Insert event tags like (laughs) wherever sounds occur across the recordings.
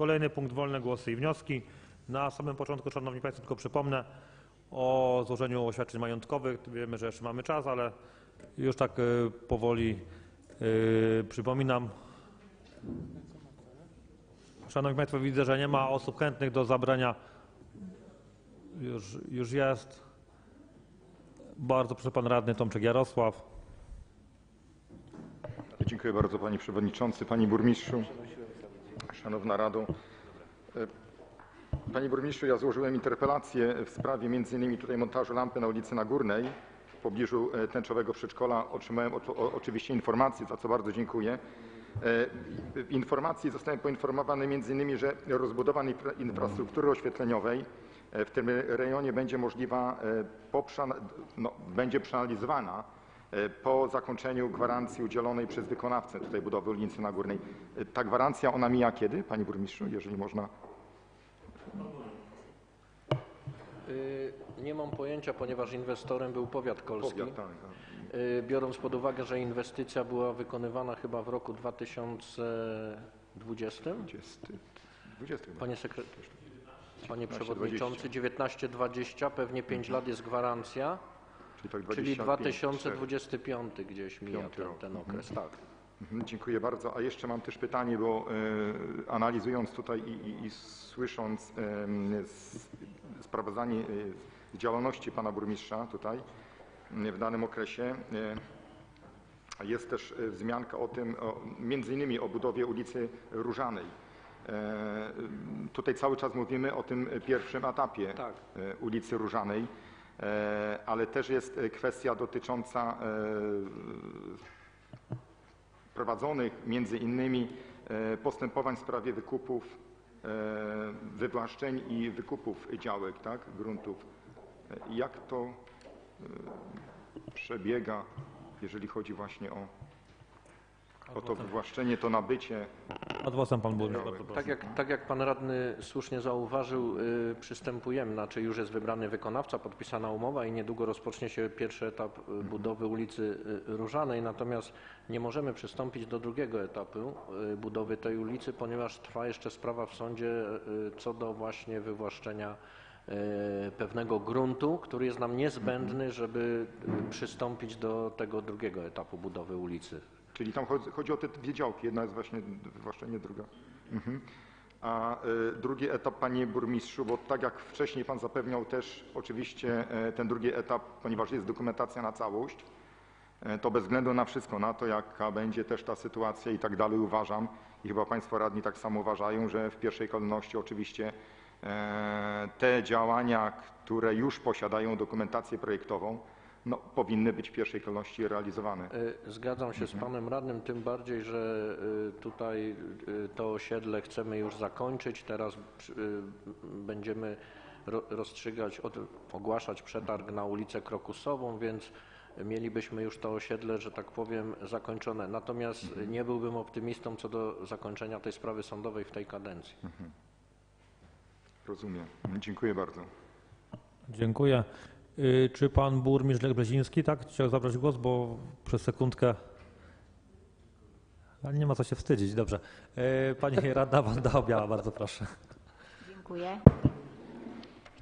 Kolejny punkt wolne głosy i wnioski. Na samym początku, Szanowni Państwo, tylko przypomnę o złożeniu oświadczeń majątkowych. Wiemy, że jeszcze mamy czas, ale już tak y, powoli y, przypominam. Szanowni Państwo, widzę, że nie ma osób chętnych do zabrania. Już, już jest. Bardzo proszę Pan Radny Tomczek Jarosław. Dziękuję bardzo Panie Przewodniczący, Panie Burmistrzu, Szanowna Rado. E, Panie Burmistrzu, ja złożyłem interpelację w sprawie innymi tutaj montażu lampy na ulicy Nagórnej w pobliżu e, tęczowego przedszkola. Otrzymałem oczywiście informację, za co bardzo dziękuję. E, W informacji zostałem poinformowany innymi, że rozbudowa infra- infrastruktury oświetleniowej e, w tym rejonie będzie możliwa, e, no, będzie przeanalizowana e, po zakończeniu gwarancji udzielonej przez wykonawcę tutaj budowy ulicy Nagórnej. E, Ta gwarancja, ona mija kiedy, Panie Burmistrzu, jeżeli można? Y, Nie mam pojęcia, ponieważ inwestorem był powiat kolski. Powiat, tak, tak. Biorąc pod uwagę, że inwestycja była wykonywana chyba w roku 2020. 20, 20 chyba. Panie, sekre... Panie 19, Przewodniczący, 19-20, pewnie 5 lat jest gwarancja, Czyli tak czyli 25, 2025 gdzieś mija ten, ten okres. Tak. Mhm, Dziękuję bardzo. A jeszcze mam też pytanie, bo e, analizując tutaj i, i, i słysząc s- sprawozdanie e, z działalności pana burmistrza tutaj w danym okresie, e, jest też e, wzmianka o tym, o, między innymi o budowie ulicy Różanej. E, Tutaj cały czas mówimy o tym pierwszym etapie Tak. e, ulicy Różanej, e, ale też jest e, kwestia dotycząca e, prowadzonych między innymi e, postępowań w sprawie wykupów, e, wywłaszczeń i wykupów działek, tak, gruntów. E, Jak to e, przebiega, jeżeli chodzi właśnie o, o to wywłaszczenie, to nabycie? Adwocem Pan Burmistrz. Bardzo proszę. Tak jak, tak jak pan radny słusznie zauważył, y, przystępujemy, znaczy już jest wybrany wykonawca, podpisana umowa i niedługo rozpocznie się pierwszy etap y, budowy ulicy y, Różanej, natomiast nie możemy przystąpić do drugiego etapu y, budowy tej ulicy, ponieważ trwa jeszcze sprawa w sądzie y, co do właśnie wywłaszczenia y, pewnego gruntu, który jest nam niezbędny, żeby y, przystąpić do tego drugiego etapu budowy ulicy. Czyli tam chodzi, chodzi o te dwie działki, jedna jest właśnie wywłaszczenie, druga. Mhm. A y, drugi etap, panie burmistrzu, bo tak jak wcześniej pan zapewniał też oczywiście e, ten drugi etap, ponieważ jest dokumentacja na całość, e, to bez względu na wszystko, na to jaka będzie też ta sytuacja i tak dalej uważam i chyba państwo radni tak samo uważają, że w pierwszej kolejności oczywiście e, te działania, które już posiadają dokumentację projektową, no, powinny być w pierwszej kolejności realizowane. Y, Zgadzam się z panem radnym, tym bardziej, że y, tutaj y, to osiedle chcemy już zakończyć. Teraz będziemy ro- rozstrzygać, ogłaszać przetarg na ulicę Krokusową, więc mielibyśmy już to osiedle, że tak powiem, zakończone. Natomiast y, nie byłbym optymistą co do zakończenia tej sprawy sądowej w tej kadencji. Rozumiem. Dziękuję bardzo. Dziękuję. Y, Czy pan burmistrz Lech Brzeziński, tak? Chciał zabrać głos, bo przez sekundkę. Ale nie ma co się wstydzić, dobrze. Y, Pani (laughs) radna Wanda Obiała, bardzo proszę. Dziękuję.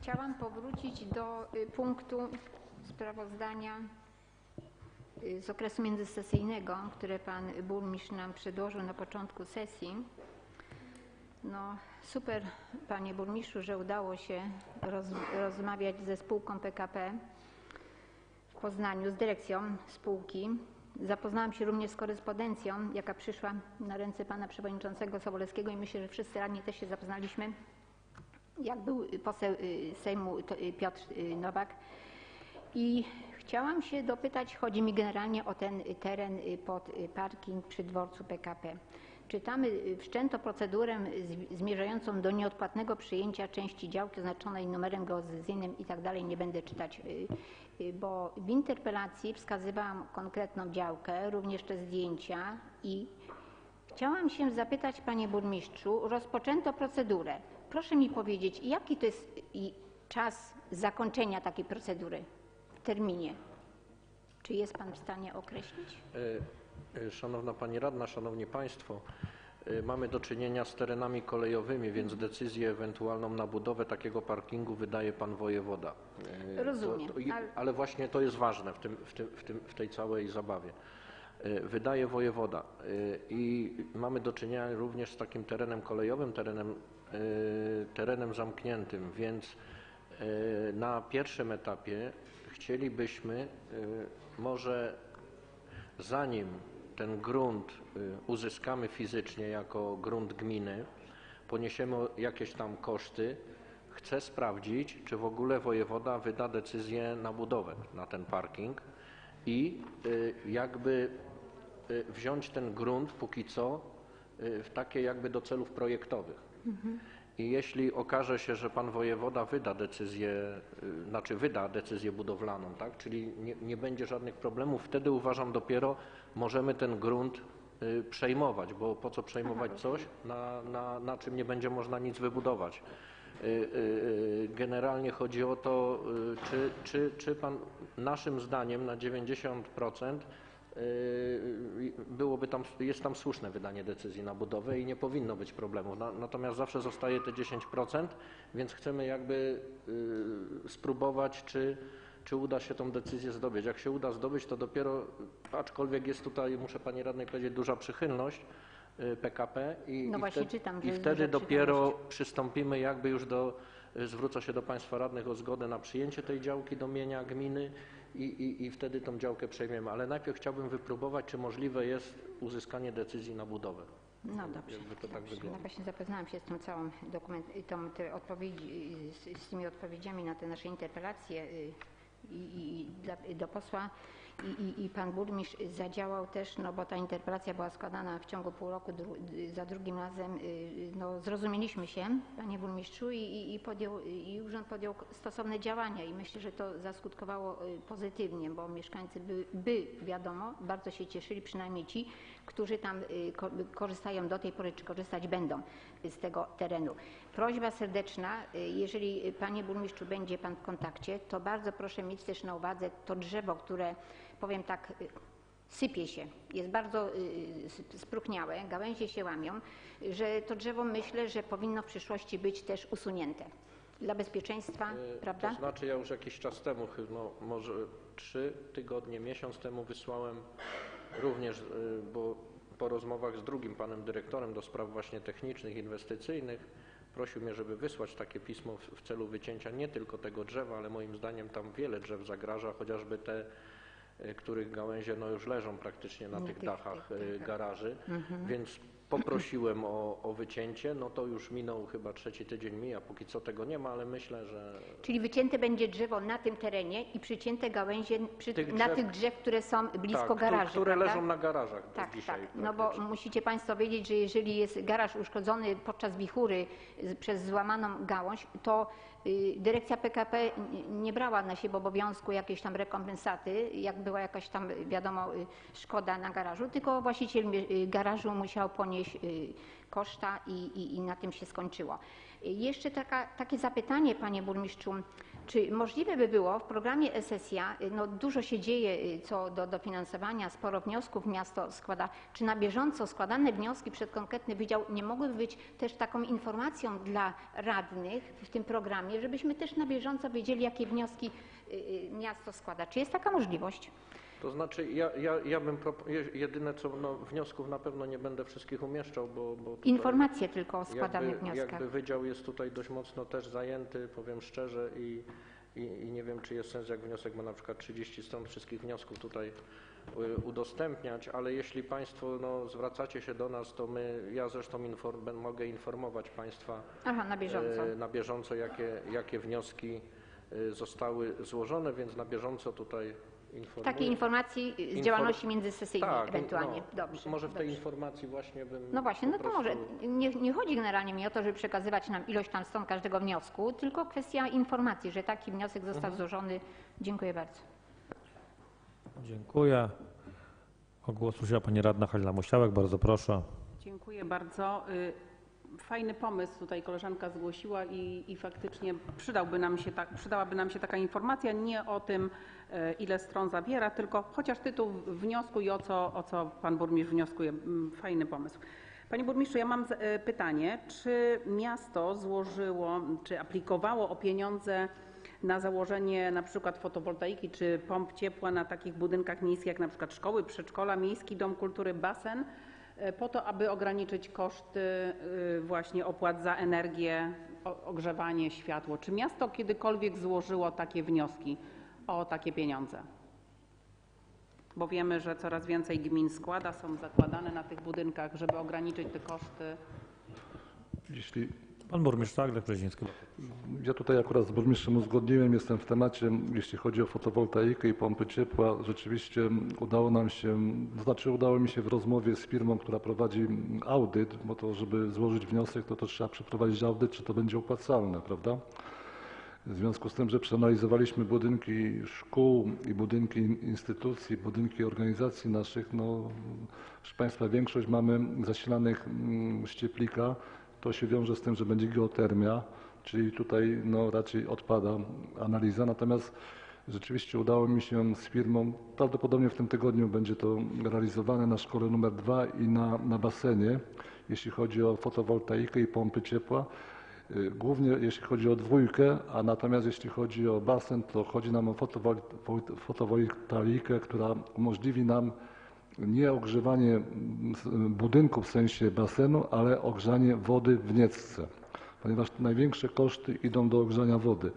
Chciałam powrócić do y, punktu sprawozdania z okresu międzysesyjnego, które pan burmistrz nam przedłożył na początku sesji. No super, panie burmistrzu, że udało się roz, rozmawiać ze spółką PKP w Poznaniu, z dyrekcją spółki. Zapoznałam się również z korespondencją, jaka przyszła na ręce pana przewodniczącego Sobolewskiego i myślę, że wszyscy radni też się zapoznaliśmy jak był poseł y, Sejmu y, Piotr y, Nowak. I chciałam się dopytać, chodzi mi generalnie o ten teren pod parking przy dworcu PKP. Czytamy, y, wszczęto procedurę zmierzającą do nieodpłatnego przyjęcia części działki oznaczonej numerem geodezyjnym i tak dalej, nie będę czytać, y, y, bo w interpelacji wskazywałam konkretną działkę, również te zdjęcia i Chciałam się zapytać, panie burmistrzu, rozpoczęto procedurę. Proszę mi powiedzieć, jaki to jest i czas zakończenia takiej procedury w terminie? Czy jest pan w stanie określić? Y, y, Szanowna Pani Radna, Szanowni Państwo, y, mamy do czynienia z terenami kolejowymi, więc decyzję ewentualną na budowę takiego parkingu wydaje pan wojewoda. Y, Rozumiem, i- ale- ale właśnie to jest ważne w, tym, w, tym, w, tym, w tej całej zabawie. Y, Wydaje wojewoda Y, i mamy do czynienia również z takim terenem kolejowym, terenem, y, terenem zamkniętym, więc y, na pierwszym etapie chcielibyśmy y, może zanim ten grunt y, uzyskamy fizycznie jako grunt gminy, poniesiemy jakieś tam koszty, chcę sprawdzić, czy w ogóle wojewoda wyda decyzję na budowę na ten parking i y, jakby y, wziąć ten grunt póki co w takie jakby do celów projektowych. I jeśli okaże się, że pan wojewoda wyda decyzję, y, znaczy wyda decyzję budowlaną, tak, czyli nie, nie będzie żadnych problemów, wtedy uważam dopiero możemy ten grunt y, przejmować, bo po co przejmować coś, na, na, na czym nie będzie można nic wybudować. Y, Generalnie chodzi o to, czy, czy, czy pan naszym zdaniem na 90% Yy, byłoby tam, jest tam słuszne wydanie decyzji na budowę i nie powinno być problemów. Na, natomiast zawsze zostaje te 10%, więc chcemy jakby yy, spróbować, czy, czy uda się tą decyzję zdobyć. Jak się uda zdobyć, to dopiero, aczkolwiek jest tutaj, muszę Pani Radnej powiedzieć, duża przychylność PKP i, No i, wtedy, czytam, i wtedy dopiero przystąpimy jakby już do, zwrócę się do Państwa radnych o zgodę na przyjęcie tej działki do mienia gminy i, i, i wtedy tą działkę przejmiemy. Ale najpierw chciałbym wypróbować, czy możliwe jest uzyskanie decyzji na budowę. No dobrze. Jakby to tak dobrze. wygląda. No właśnie zapoznałam się z tą całą dokument, tą, te odpowiedzi, z, z tymi odpowiedziami na te nasze interpelacje y, i, i, i dla, do posła i, i, i pan burmistrz zadziałał też, no bo ta interpelacja była składana w ciągu pół roku, dru, za drugim razem y, no zrozumieliśmy się, panie burmistrzu i, i, podjął, i urząd podjął stosowne działania i myślę, że to zaskutkowało y, pozytywnie, bo mieszkańcy by, by wiadomo, bardzo się cieszyli, przynajmniej ci, którzy tam y, ko- korzystają do tej pory, czy korzystać będą z tego terenu. Prośba serdeczna, jeżeli panie burmistrzu będzie pan w kontakcie, to bardzo proszę mieć też na uwadze to drzewo, które powiem tak, y, sypie się, jest bardzo y, sp- spróchniałe, gałęzie się łamią, że to drzewo myślę, że powinno w przyszłości być też usunięte dla bezpieczeństwa, prawda? To znaczy ja już jakiś czas temu, no, może trzy tygodnie, miesiąc temu wysłałem również, y, bo po rozmowach z drugim panem dyrektorem do spraw właśnie technicznych, inwestycyjnych, prosił mnie, żeby wysłać takie pismo w, w celu wycięcia nie tylko tego drzewa, ale moim zdaniem tam wiele drzew zagraża, chociażby te, y, których gałęzie no, już leżą praktycznie na Na tych dachach y, tych- garaży, Mhm. więc poprosiłem o, o wycięcie, no to już minął chyba trzeci tydzień mija, póki co tego nie ma, ale myślę, że Czyli wycięte będzie drzewo na tym terenie i przycięte gałęzie przy, Tych na drzew- tych drzew, które są blisko tak, garaży, które prawda? leżą na garażach Tak, dzisiaj. tak. No bo praktycznie. musicie Państwo wiedzieć, że jeżeli jest garaż uszkodzony podczas wichury z, przez złamaną gałąź, to y, dyrekcja PKP n- nie brała na siebie obowiązku jakiejś tam rekompensaty, jak była jakaś tam, wiadomo, y, szkoda na garażu, tylko właściciel mie- y, garażu musiał ponieść y, koszta i, i, i na tym się skończyło. Jeszcze taka, takie zapytanie, Panie Burmistrzu. Czy możliwe by było w programie SSIA, y, no dużo się dzieje y, co do dofinansowania, sporo wniosków miasto składa, czy na bieżąco składane wnioski przed konkretny wydział nie mogłyby być też taką informacją dla radnych w tym programie, żebyśmy też na bieżąco wiedzieli, jakie wnioski miasto składa. Czy jest taka możliwość? To znaczy, ja, ja, ja bym, je- jedyne co, no, wniosków na pewno nie będę wszystkich umieszczał, bo... bo tutaj Informacje tylko o składanych jakby, wnioskach. Jakby wydział jest tutaj dość mocno też zajęty, powiem szczerze i, i, i nie wiem, czy jest sens, jak wniosek ma na przykład 30 stron wszystkich wniosków tutaj y, udostępniać, ale jeśli Państwo no, zwracacie się do nas, to my, ja zresztą inform, ben- mogę informować Państwa Aha, na bieżąco. e, na bieżąco, jakie, jakie wnioski e, zostały złożone, więc na bieżąco tutaj informuję. Takiej informacji y, z działalności międzysesji tak, ewentualnie. No, Dobrze. może w tej dobrze. informacji właśnie bym. No właśnie, no to może prostu- nie, nie chodzi generalnie mi o to, żeby przekazywać nam ilość tam stron każdego wniosku, tylko kwestia informacji, że taki wniosek został Mhm. złożony. Dziękuję bardzo. Dziękuję. O głos prosiła pani radna Halina Musiałek, bardzo proszę. Dziękuję bardzo. Y, Fajny pomysł tutaj koleżanka zgłosiła i, i faktycznie przydałby nam się tak, przydałaby nam się taka informacja nie o tym, ile stron zawiera, tylko chociaż tytuł wniosku i o co, o co pan burmistrz wnioskuje. Mm, Fajny pomysł. Panie burmistrzu, ja mam e, pytanie, czy miasto złożyło, czy aplikowało o pieniądze na założenie na przykład fotowoltaiki czy pomp ciepła na takich budynkach miejskich jak na przykład szkoły, przedszkola, miejski dom kultury, basen, e, po to, aby ograniczyć koszty e, właśnie opłat za energię, ogrzewanie, światło. Czy miasto kiedykolwiek złożyło takie wnioski o takie pieniądze? Bo wiemy, że coraz więcej gmin składa, są zakładane na tych budynkach, żeby ograniczyć te koszty. Jeśli Pan burmistrz, tak, Lech Brzeziński. ja tutaj akurat z burmistrzem uzgodniłem, jestem w temacie, jeśli chodzi o fotowoltaikę i pompy ciepła, rzeczywiście udało nam się, to znaczy udało mi się w rozmowie z firmą, która prowadzi audyt, bo to żeby złożyć wniosek, to, to trzeba przeprowadzić audyt, czy to będzie opłacalne, prawda? W związku z tym, że przeanalizowaliśmy budynki szkół i budynki instytucji, budynki organizacji naszych, no proszę Państwa, większość mamy zasilanych mm, z cieplika, to się wiąże z tym, że będzie geotermia, czyli tutaj no, raczej odpada analiza, natomiast rzeczywiście udało mi się z firmą, prawdopodobnie w tym tygodniu będzie to realizowane na szkole numer dwa i na, na basenie, jeśli chodzi o fotowoltaikę i pompy ciepła. Y, Głównie jeśli chodzi o dwójkę, a natomiast jeśli chodzi o basen, to chodzi nam o fotowol- wol- fotowoltaikę, która umożliwi nam nie ogrzewanie mm, budynku w sensie basenu, ale ogrzanie wody w niecce, ponieważ największe koszty idą do ogrzania wody.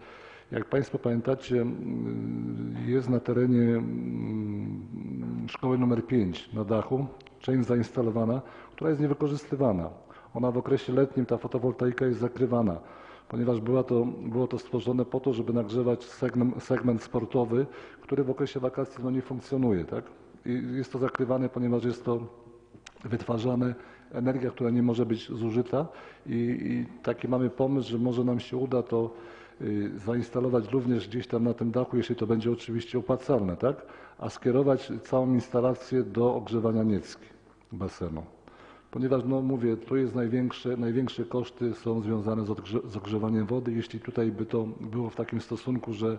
Jak Państwo pamiętacie, mm, jest na terenie mm, szkoły numer 5 na dachu część zainstalowana, która jest niewykorzystywana. Ona w okresie letnim, ta fotowoltaika jest zakrywana, ponieważ była to, było to stworzone po to, żeby nagrzewać segment, segment sportowy, który w okresie wakacji no, nie funkcjonuje. Tak? I jest to zakrywane, ponieważ jest to wytwarzane energia, która nie może być zużyta i, i taki mamy pomysł, że może nam się uda to y, zainstalować również gdzieś tam na tym dachu, jeśli to będzie oczywiście opłacalne, tak? A skierować całą instalację do ogrzewania niecki basenu. Ponieważ, no mówię, tu jest największe, największe koszty są związane z, odgrze- z ogrzewaniem wody. Jeśli tutaj by to było w takim stosunku, że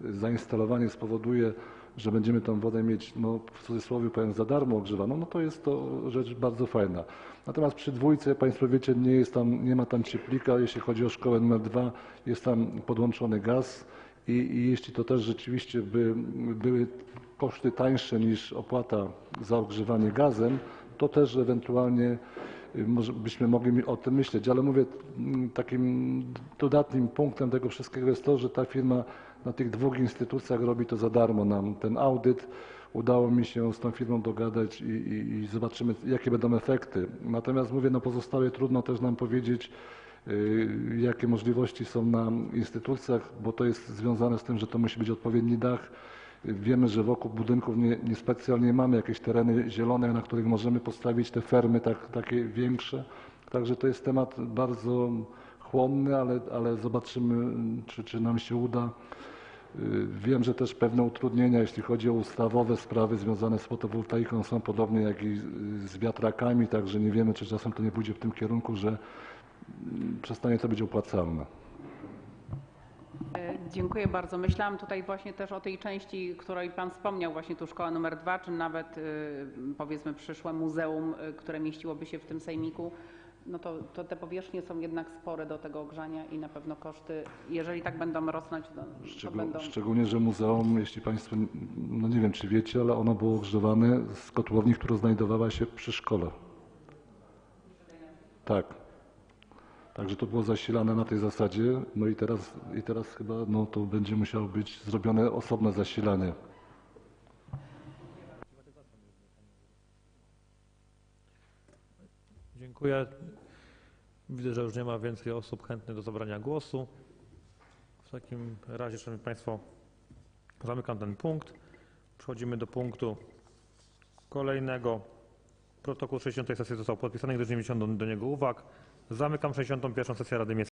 zainstalowanie spowoduje, że będziemy tą wodę mieć, no w cudzysłowie powiem, za darmo ogrzewaną, no to jest to rzecz bardzo fajna. Natomiast przy dwójce, Państwo wiecie, nie, jest tam, nie ma tam cieplika, jeśli chodzi o szkołę numer dwa, jest tam podłączony gaz i, i jeśli to też rzeczywiście by były koszty tańsze niż opłata za ogrzewanie gazem, to też ewentualnie y, może byśmy mogli o tym myśleć, ale mówię, m, takim dodatnim punktem tego wszystkiego jest to, że ta firma na tych dwóch instytucjach robi to za darmo nam ten audyt. Udało mi się z tą firmą dogadać i, i, i zobaczymy, jakie będą efekty. Natomiast mówię, no pozostałe trudno też nam powiedzieć, y, jakie możliwości są na instytucjach, bo to jest związane z tym, że to musi być odpowiedni dach. Wiemy, że wokół budynków nie, niespecjalnie mamy jakieś tereny zielone, na których możemy postawić te fermy tak, takie większe. Także to jest temat bardzo chłonny, ale, ale zobaczymy, czy, czy nam się uda. Y, Wiem, że też pewne utrudnienia, jeśli chodzi o ustawowe sprawy związane z fotowoltaiką są podobnie jak i z wiatrakami, także nie wiemy, czy czasem to nie pójdzie w tym kierunku, że mm, przestanie to być opłacalne. E, Dziękuję bardzo. Myślałam tutaj właśnie też o tej części, której Pan wspomniał, właśnie tu szkoła numer dwa, czy nawet y, powiedzmy przyszłe muzeum, y, które mieściłoby się w tym sejmiku. No to, to te powierzchnie są jednak spore do tego ogrzania i na pewno koszty, jeżeli tak będą rosnąć, to, to Szczegół, będą... Szczególnie, że muzeum, jeśli Państwo, no nie wiem czy wiecie, ale ono było ogrzewane z kotłowni, która znajdowała się przy szkole. Tak. Także to było zasilane na tej zasadzie, no i teraz, i teraz chyba no, to będzie musiało być zrobione osobne zasilanie. Dziękuję. Widzę, że już nie ma więcej osób chętnych do zabrania głosu. W takim razie, Szanowni Państwo, zamykam ten punkt. Przechodzimy do punktu kolejnego. Protokół 60. sesji został podpisany, gdyż nie wniesiono do, do niego uwag. Zamykam 61. sesję Rady Miejskiej.